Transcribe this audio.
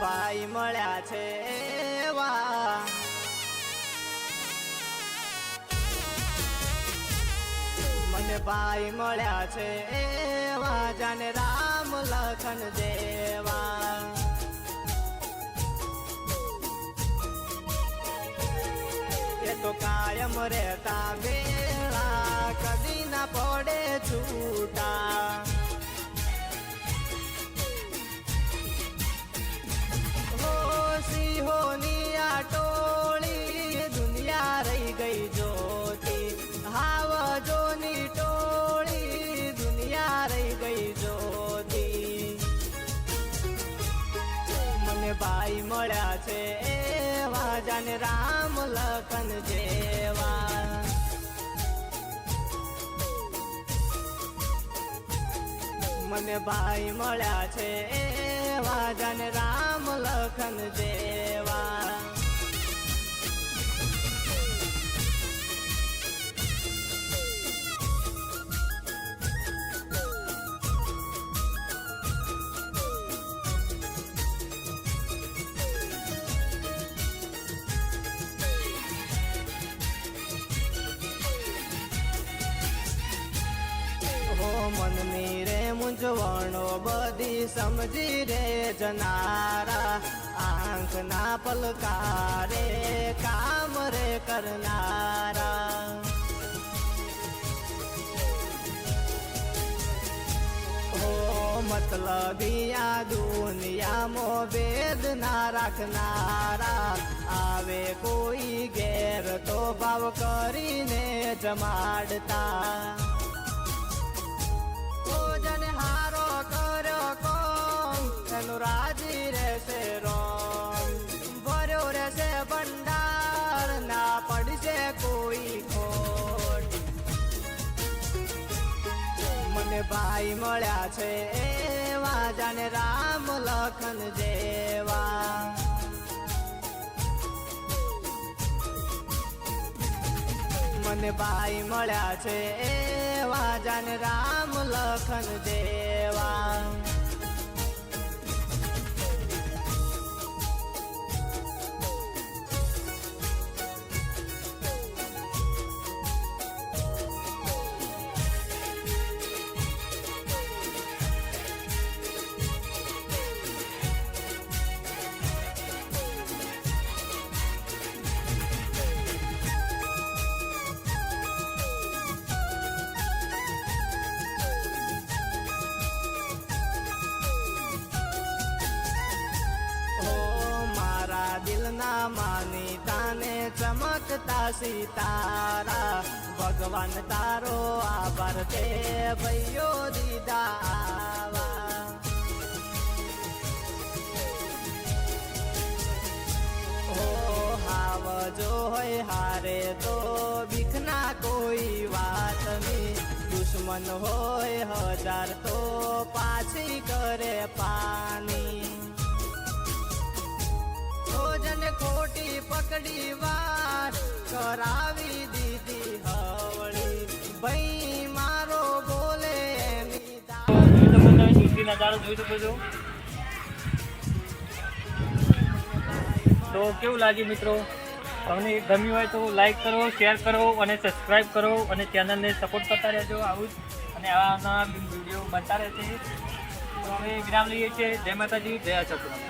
ભાઈ મળ્યા છે એવા. મને ભાઈ મળ્યા છે એવા, જાને રામ લખન દેવા. એ તો કાયમ રહેતા વેળા કદી ના પડે છૂટા. ભાઈ મળ્યા છે એવા જાને રામ લખન જેવા. મને ભાઈ મળ્યા છે એવા જાને રામ લખન જેવા. મનની રે મૂંઝવણો બધી સમજી રે જનારા આંખના પલકારે કામ રે કરનારા મતલબિયા દુનિયામાં વેદ ના રાખનારા આવે કોઈ ઘેર તો ભાવ કરીને જમાડતા ભાઈ મળ્યા છે એવા જાને રામ લખન જેવા. મને ભાઈ મળ્યા છે એવા જાને રામ લખન દેવા ચમકતા સિતારા. ભગવાન તારો આભાર તે ભૈયો દીધા આવા હાવ જો હોય હારે તો બીખના કોઈ વાત નહીં. દુશ્મન હોય હજાર તો પાછી કરે પાની ભોજન ખોટી પકડી વાત કરાવી દીધી હવળી. ભાઈ મારો બોલે નજારો જોઈ શકો છો તો કેવું લાગ્યું મિત્રો? તમને ગમ્યું હોય તો લાઈક કરો શેર કરો અને સબસ્ક્રાઈબ કરો અને ચેનલને સપોર્ટ કરતા રહેજો આવું જ. અને આવા નવા વીડિયો બનતા રહેશે. તો અમે વિરામ લઈએ છીએ. જય માતાજી, જય આશાપુરા